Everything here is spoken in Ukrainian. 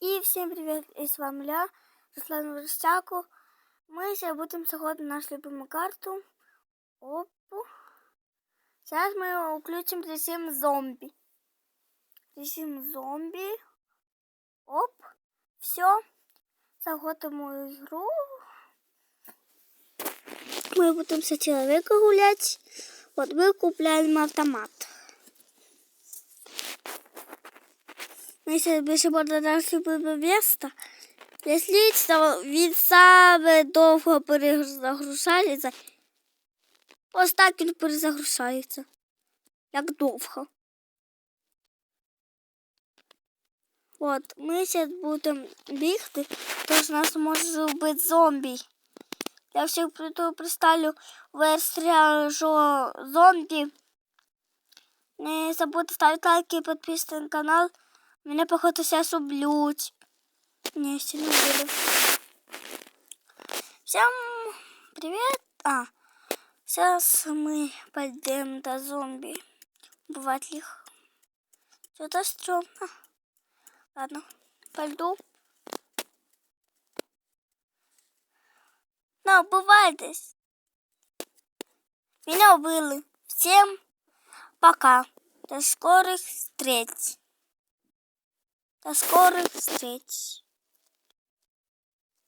И всем привет, и с вами я, Руслан Верстяку. Мы сейчас будем заходить на нашу любимую карту. Опу. Сейчас мы включим режим зомби. Режим зомби. Оп. Все. Заходим в игру. Мы будем со человека гулять. Вот мы купляем автомат. Ми ще більше любиме місто. Якщо він саме довго перезагружається. Ось так він перезагружається. Як довго. От, ми зараз будемо бігти, тож нас може вбити зомбі. Я всіх представлю версію, зомбі. Не забудьте ставити лайки і підписатися на канал. Меня, походу, сейчас убьют. Не, убили. Всем привет. А, сейчас мы пойдем до зомби. Бывает их. Что-то стрёмно. Ладно, пойду. Но бывает здесь. Меня убили. Всем пока. До скорых встреч. Das Gore Stretch.